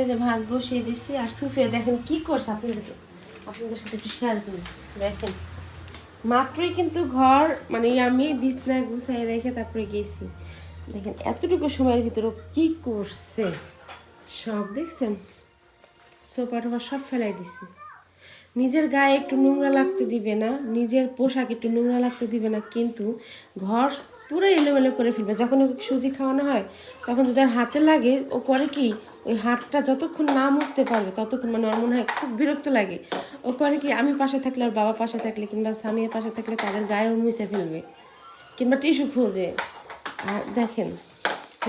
এই যে ভাত বসিয়ে দিচ্ছি আর সুফিয়া, দেখেন কি করছে আপনাদের আপনাদের সাথে একটু শেয়ার করি। দেখেন, মাত্রই কিন্তু ঘর মানে আমি বিছনা গুছাই রেখে তারপরে গেছি। দেখেন, এতটুকু সময়ের ভিতরে কি করছে? সব দেখছেন? সোফা টোফা সব ফেলাই দিছি। নিজের গায়ে একটু নোংরা লাগতে দিবে না, নিজের পোশাক একটু নোংরা লাগতে দিবে না, কিন্তু ঘর পুরো এলোমেলো করে ফেলবে। যখন ওকে সুজি খাওয়ানো হয়, তখন যদি হাতে লাগে, ও করে কি? ওই হাতটা যতক্ষণ না মুছতে পারবে, ততক্ষণ মানে আমার মনে হয় খুব বিরক্ত লাগে। ও করে কি, আমি পাশে থাকলে ওর বাবা পাশে থাকলে কিংবা স্বামীর পাশে থাকলে তাদের গায়েও মুছে ফেলবে, কিংবা টিস্যু খোঁজে। আর দেখেন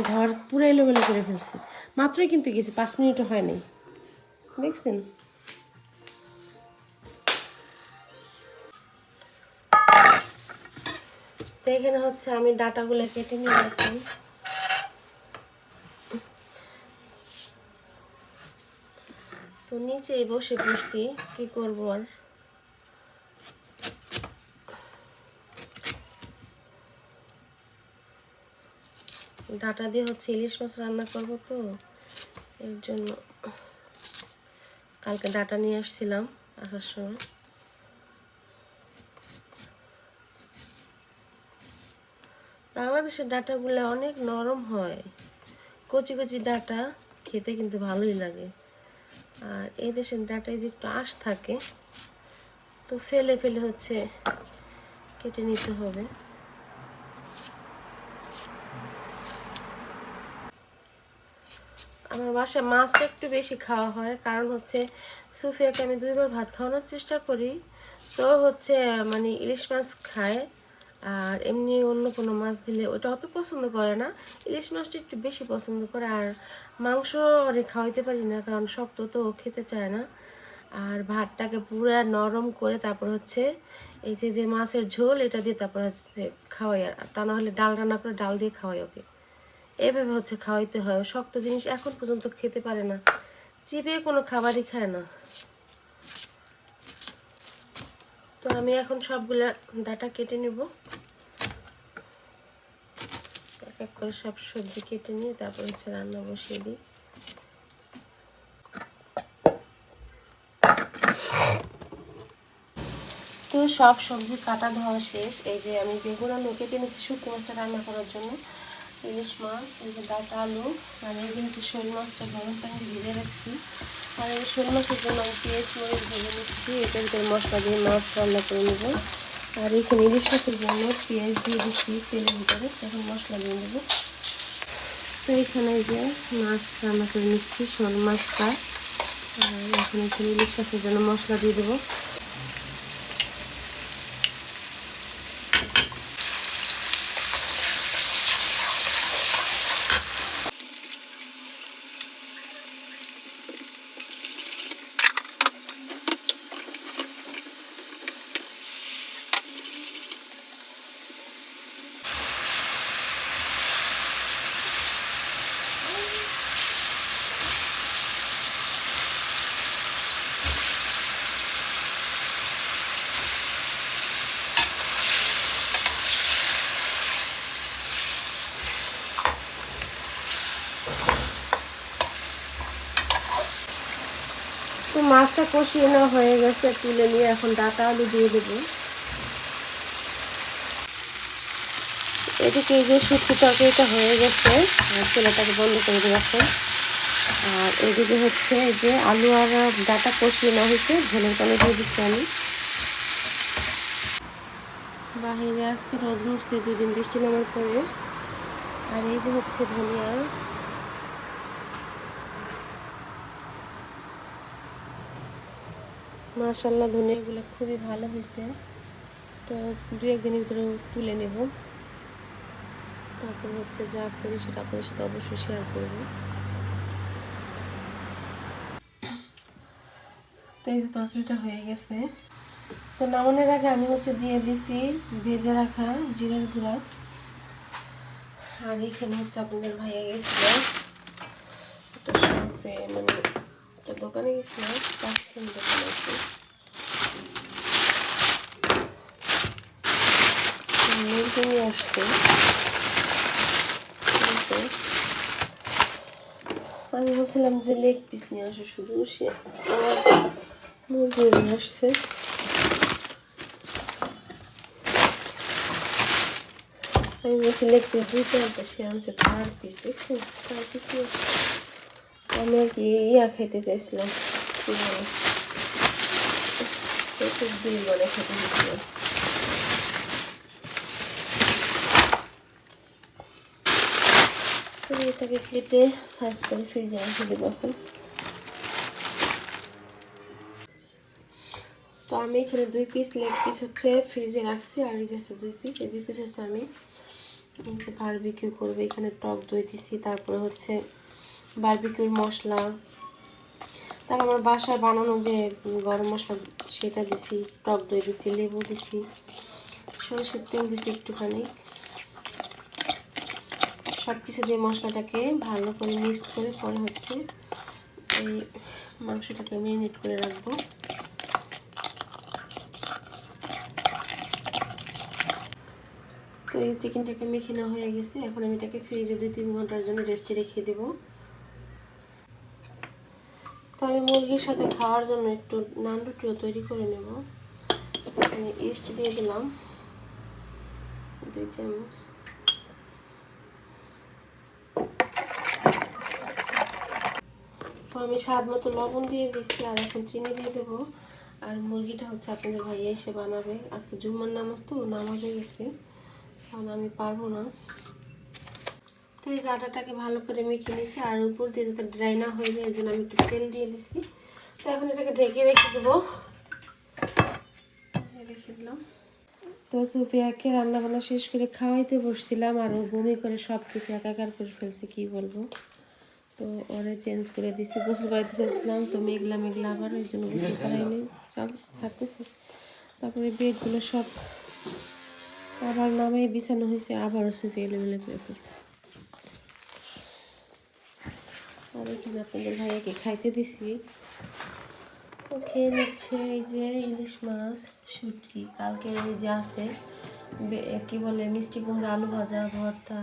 ঘর পুরো এলোমেলো করে ফেলছে। মাত্রই কিন্তু গেছি, পাঁচ মিনিটও হয়নি। দেখছেন? তো এখানে হচ্ছে আমি ডাটাগুলো কেটে নিয়ে রাখি তো নিচেই বসে পড়ছি। কি করব আর? ডাটা দিয়ে হচ্ছে ইলিশ মাছ রান্না করব তো, এর জন্য কালকে ডাটা নিয়ে আসছিলাম আসার সময়। বাংলাদেশের ডাটাগুলো অনেক নরম হয়। কচি কচি ডাটা খেতে কিন্তু ভালোই লাগে। আর এই দেশের ডাটায় যে একটু আঁশ থাকে, তো ফেলে ফেলে হচ্ছে কেটে নিতে হবে। আমার বাসায় মাছটা একটু বেশি খাওয়া হয়, কারণ হচ্ছে সুফিয়াকে আমি দুইবার ভাত খাওয়ানোর চেষ্টা করি। তো হচ্ছে মানে ইলিশ মাছ খায় আর এমনি অন্য কোনো মাছ দিলে ওটা অত পছন্দ করে না। ইলিশ মাছটা একটু বেশি পছন্দ করে আর মাংস অনেক খাওয়াইতে পারি না, কারণ শক্ত তো খেতে চায় না। আর ভাতটাকে পুরা নরম করে তারপর হচ্ছে এই যে যে মাছের ঝোল, এটা দিয়ে তারপর হচ্ছে খাওয়াই আর তা নাহলে ডাল রান্না করে ডাল দিয়ে খাওয়াই ওকে। এভাবে হচ্ছে খাওয়াইতে হয়। শক্ত জিনিস এখন পর্যন্ত খেতে পারে না। চিপে কোনো খাবারই খায় না। তো আমি এখন সবগুলা ডাটা কেটে নেব। এক করে সব সবজি কেটে নিয়ে তারপর হচ্ছে রান্না বসিয়ে দিই। তো সব সবজি কাটা ধোয়া শেষ। এই যে আমি যেগুলো কেটে নিয়েছি, শুকনো মাছটা রান্না করার জন্য। ইলিশ মাছ, এই যে ডাটা আলু, আর এই যে হচ্ছে শোল মাছটা গরম পানি ভিজে রাখছি। আর এই শোল মাছের জন্য আমি পেঁয়াজ, মরিচ ভেজে নিচ্ছি। এটার ভিতরে মশলা দিয়ে মাছ রান্না করে নেব। আর এখানে ইলিশ মাছের জন্য পেঁয়াজ দিয়ে দিচ্ছি তেলের ভিতরে এখন মশলা দিয়ে দেবো। তো এখানে যে মাছ রান্না করে নিচ্ছি, শোল মাছটা। আর এখন এখানে ইলিশ মাছের জন্য মশলা দিয়ে দেবো তো মাছটা কষিয়ে নেওয়া হয়ে গেছে, তুলে নিয়ে এখন ডাটা আলু দিয়ে দেবো। এদিকে যে শুক্তি তরকারিটা হয়ে গেছে চুলাটাকে বন্ধ করে দেবো এখন। আর এদিকে হচ্ছে যে আলু আর ডাটা কষিয়ে নেওয়া হয়েছে, ঝোলের পানি দিয়ে দিচ্ছি আমি। বাহিরে আজকে রোদ উঠছে, দুই দিন বৃষ্টি নামার পরে। আর এই যে হচ্ছে ধনিয়া মার্শাল্লাহ ধনিয়াগুলো খুবই ভালো হয়েছে। তো দু একদিনের ভিতরে তুলে নেব। তারপর হচ্ছে যা করি সেটা আপনাদের সাথে অবশ্যই শেয়ার করব। তো এই যে তরকারিটা হয়ে গেছে। তো নামানোর আগে আমি হচ্ছে দিয়ে দিছি ভেজে রাখা জিরার গুঁড়া। আর এখানে হচ্ছে আপনাদের ভাইয়া গেছিল। মানে দোকানে গেছিল পাঁচদিন দোকানে আছে মুরগি নিয়ে আসছে কিন্তু আমি বলছিলাম যে লেগ পিস নিয়ে আসে শুধু সে আবার মুরগি নিয়ে আসছে আমি বলছি লেগ পিস দুইটা আনতে সে আনছে চার পিস দেখছেন চার পিস নিয়ে আসছে। আমি আর কি ইয়া খেতে চাইছিলাম। কি একটু বলে খেতে চাইছিলাম। তো এটাকে কেটে সাইজ করে ফ্রিজে রেখে দেবো এখন। তো আমি এখানে দুই পিস লেগ পিস হচ্ছে ফ্রিজে রাখছি, আর এই যে হচ্ছে দুই পিস এই দুই পিস হচ্ছে আমি যে বারবিকিউ করব। এখানে টক দই দিছি, তারপরে হচ্ছে বারবিকিউর মশলা। তারপর আমার বাসায় বানানো যে গরম মশলা, সেটা দিছি, টক দই দিছি, লেবু দিছি, সরষের তেল দিছি একটুখানি। সব কিছু দিয়ে মশলাটাকে ভালো করে মিক্স করে, পরে হচ্ছে এই মাংসটাকে ম্যারিনেট করে রাখব। তো এই চিকেনটাকে মেখে নেওয়া হয়ে গেছে। এখন আমি এটাকে ফ্রিজে দুই তিন ঘণ্টার জন্য রেস্টে রেখে দেব। তো আমি মুরগির সাথে খাওয়ার জন্য একটু নান রুটিও তৈরি করে নেব। আমি ইস্ট দিয়ে দিলাম। দুই চামচ। তো আমি স্বাদ মতো লবণ দিয়ে দিচ্ছি আর এখন চিনি দিয়ে দেবো। আর মুরগিটা হচ্ছে আপনাদের ভাইয়া এসে বানাবে। আজকে জুম্মার নামাজ তো নামাজে গেছে। কারণ আমি পারব না। তো এই জাটাটাকে ভালো করে মেখে নিয়েছি, আর উপর দিয়ে যাতে ড্রাই না হয়ে যায় এর জন্য আমি একটু তেল দিয়ে দিচ্ছি তো এখন এটাকে ঢেকে রেখে দেবো। রেখে দিলাম। তো সুফিয়াকে রান্না বান্না শেষ করে খাওয়াইতে বসছিলাম, আর ও বমি করে সব কিছু একাকার করে ফেলছে, কি বলব? তো ওরে চেঞ্জ করে দিছি, গোসল করাইতে চাইছিলাম, তো মেঘলা মেঘলা আবার ওই জন্য গোসল করাইনি। চাল, ছাড়তেছি। তারপরে বেডগুলো সব আবার নামে বিছানো হয়েছে, আবারও সুপে এলোমেলো করে ফেলছে। আর এখানে আপনাদের ভাইয়াকে খাইতে দিছি। ও খেয়ে নিচ্ছে এই যে ইলিশ মাছ, শুটকি কালকের ওই যে আছে কি বলে, মিষ্টি কুমড়া, আলু ভাজা, ভর্তা।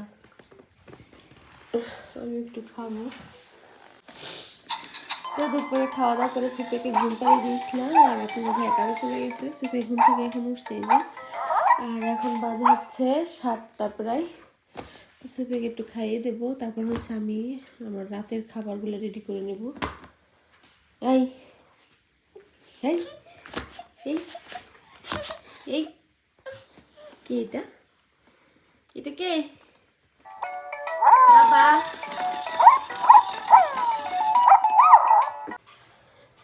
আমি একটু খাব। তো দুপুরে খাওয়া দাওয়া করে সুপেকে ঘুম পাড়িয়ে দিয়েছিলাম, আর এখন ভাই কাজে চলে গেছে। সুপে ঘুম থেকে এখন উঠছে যে। আর এখন বাজে হচ্ছে সাতটা প্রায়। তো সুপেকে একটু খাইয়ে দেব। তারপর হচ্ছে আমি আমার রাতের খাবারগুলো রেডি করে নেব। এই এই এই এই, কে এটা? এটা কে? বাবা।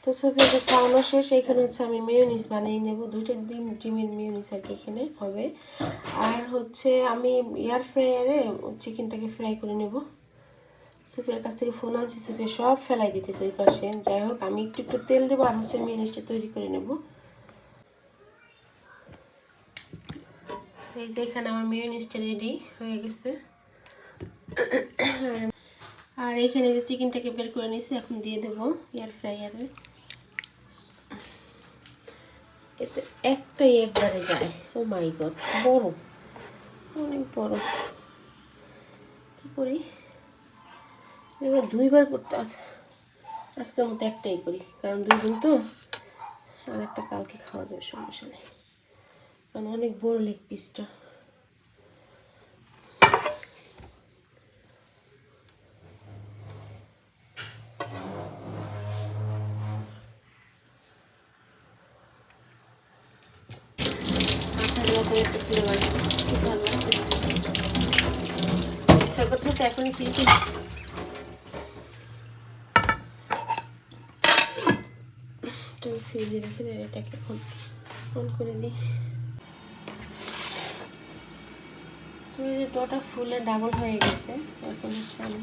তো সবজিটা খাওয়ানো শেষ। এখানে হচ্ছে আমি মেয়োনিস বানিয়ে নেব। দুইটা ডিম, ডিমের মেয়োনিস আর কি এখানে হবে। আর হচ্ছে আমি এয়ার ফ্রায়ারে চিকেনটাকে ফ্রাই করে নেব। সুপের কাছ থেকে ফোন আনছি সুপে সব ফেলাই দিতেছে ওই পাশে। যাই হোক, আমি একটু একটু তেল দেবো আর হচ্ছে মেয়োনিসটা তৈরি করে নেব। এই যে এখানে আমার মেয়োনিসটা রেডি হয়ে গেছে। আর এখানে যে চিকেনটাকে বের করে নিয়েছি, এখন দিয়ে দেবো এয়ার ফ্রাইয়ারে এতে একটাই একবারে যায়। ও মাই গড বড়। অনেক বড়। কি করি? এবার দুইবার করতে আছে আজকের মতো একটাই করি। কারণ দুজন তো আর একটা কালকে খাওয়া যাবে সমস্যা নেই কারণ অনেক বড় লেগ পিসটা ইচ্ছা করছে তো এখনই কিন্তু তুমি ফ্রিজে রেখে দেবে এটাকে এখন অন করে দিই। তুমি যে টোটা ফুলে ডাবল হয়ে গেছে এখন হচ্ছে আমি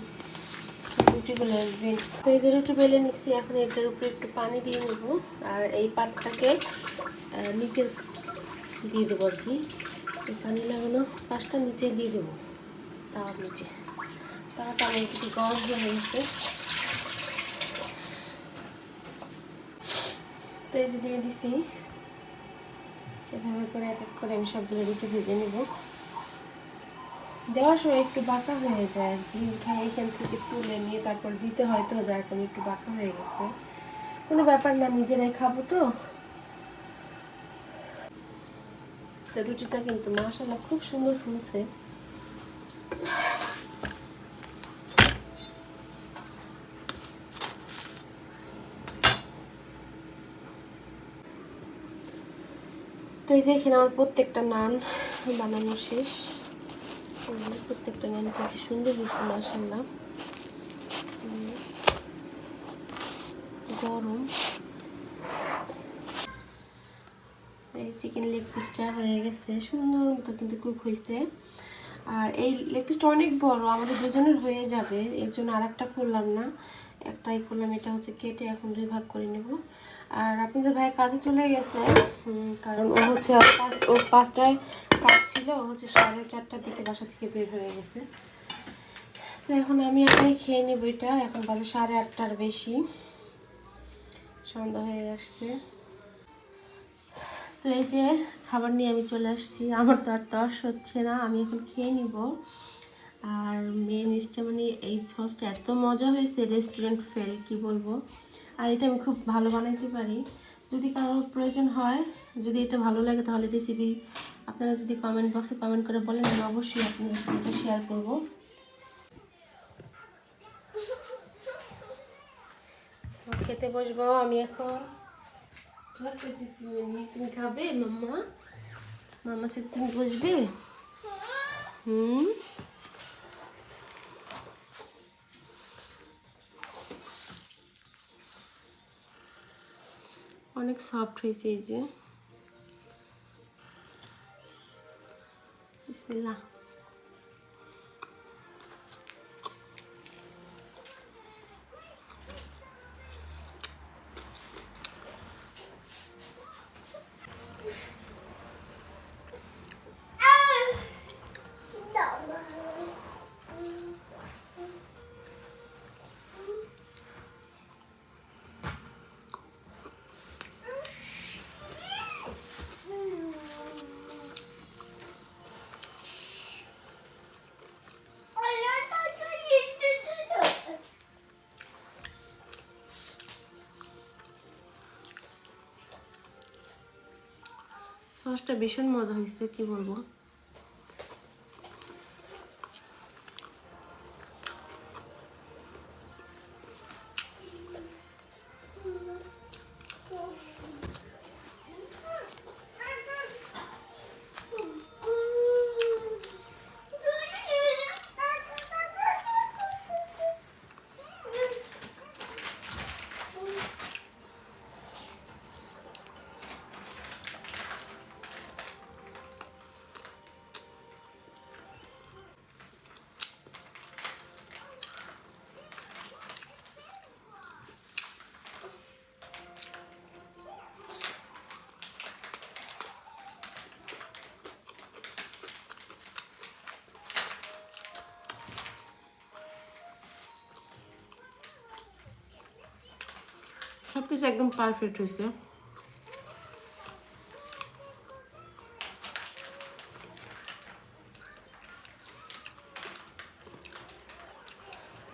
রুটিগুলো বেল তো এই যে রুটি বেলে নিচ্ছি এখন এটার উপরে একটু পানি দিয়ে নেব আর এই পাটটাকে আহ, নিচের দিয়ে দেবো আর কি। পানি লাগানো পাঁচটা নিচে দিয়ে দেবো। হয়ে এভাবে করে এক এক করে আমি সবগুলো ভেজে নেব। দেওয়ার সময় একটু বাঁকা হয়ে যায় উঠায় এখান থেকে তুলে নিয়ে তারপর দিতে হয়তো যার কারণে একটু বাঁকা হয়ে গেছে। কোনো ব্যাপার না, নিজেরাই খাব তো। রুটিটা কিন্তু মাসাল্লাহ খুব সুন্দর ফুলছে। এই যে এখানে আমার প্রত্যেকটা নান বানানো শেষ। প্রত্যেকটা নান খুব সুন্দর হয়েছে মাসাল্লাহ গরম। এই চিকেন লেগ পিসটা হয়ে গেছে। সুন্দর মতো কিন্তু কুক হয়েছে। আর এই লেগ পিসটা অনেক বড়, আমাদের দুজনের হয়ে যাবে। এর জন্য আর একটা করলাম না। একটাই করলাম, এটা হচ্ছে কেটে এখন দুই ভাগ করে নেব। আর আপনাদের ভাই কাজে চলে গেছে কারণ ও হচ্ছে ও পাঁচটায় কাজ ছিল, ও হচ্ছে সাড়ে চারটার দিকে বাসা থেকে বের হয়ে গেছে। তো এখন আমি একাই খেয়ে নেব এটা, এখন বাজে সাড়ে আটটার বেশি। সন্ধ্যা হয়ে আসছে। তো এই যে খাবার নিয়ে আমি চলে আসছি, আমার তো আর তর্স হচ্ছে না, আমি এখন খেয়ে নিব। আর মেন জিনিসটা মানে এই সসটা এত মজা হয়েছে রেস্টুরেন্ট ফেল কি বলব? আর এটা আমি খুব ভালো বানাইতে পারি। যদি কারোর প্রয়োজন হয়, যদি এটা ভালো লাগে তাহলে রেসিপি আপনারা যদি কমেন্ট বক্সে কমেন্ট করে বলেন, আমি অবশ্যই আপনাদের সাথে শেয়ার করব। খেতে বসবো আমি এখন। তুমি খাবে, মাম্মা। মাম্মা সাথে তুমি বসবে। হুম। অনেক সফট হয়েছে এই যে। বিসমিল্লাহ। সসটা ভীষণ মজা হয়েছে কি বলব? সব কিছু একদম পারফেক্ট হয়েছে।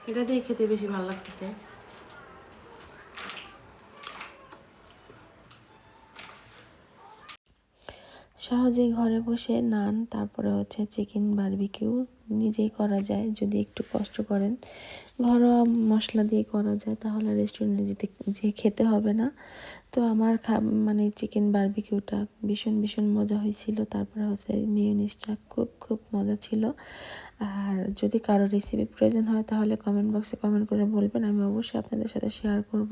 এটা দিয়ে খেতে বেশি ভালো লাগতেছে। সহজেই ঘরে বসে নান, তারপরে হচ্ছে চিকেন বারবিকিউ নিজেই করা যায়, যদি একটু কষ্ট করেন। ঘরোয়া মশলা দিয়ে করা যায়, তাহলে রেস্টুরেন্টে যেতে, যে খেতে হবে না। তো আমার খা মানে চিকেন বারবিকিউটা ভীষণ ভীষণ মজা হয়েছিল। তারপরে হচ্ছে মিউনিসটা খুব খুব মজা ছিল। আর যদি কারও রেসিপি প্রয়োজন হয়, তাহলে কমেন্ট বক্সে কমেন্ট করে বলবেন, আমি অবশ্যই আপনাদের সাথে শেয়ার করব।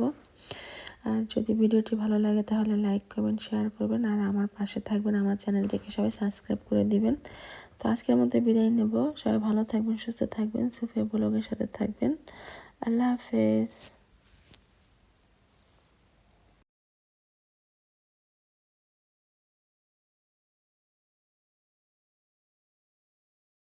আর যদি ভিডিওটি ভালো লাগে তাহলে লাইক, কমেন্ট, শেয়ার করবেন আর আমার পাশে থাকবেন, আমার চ্যানেলটিকে সবাই সাবস্ক্রাইব করে দিবেন। তো আজকের মতো বিদায় নেব। সবাই ভালো থাকবেন, সুস্থ থাকবেন। সুফিয়া ব্লগের সাথে থাকবেন। আল্লাহ হাফেজ।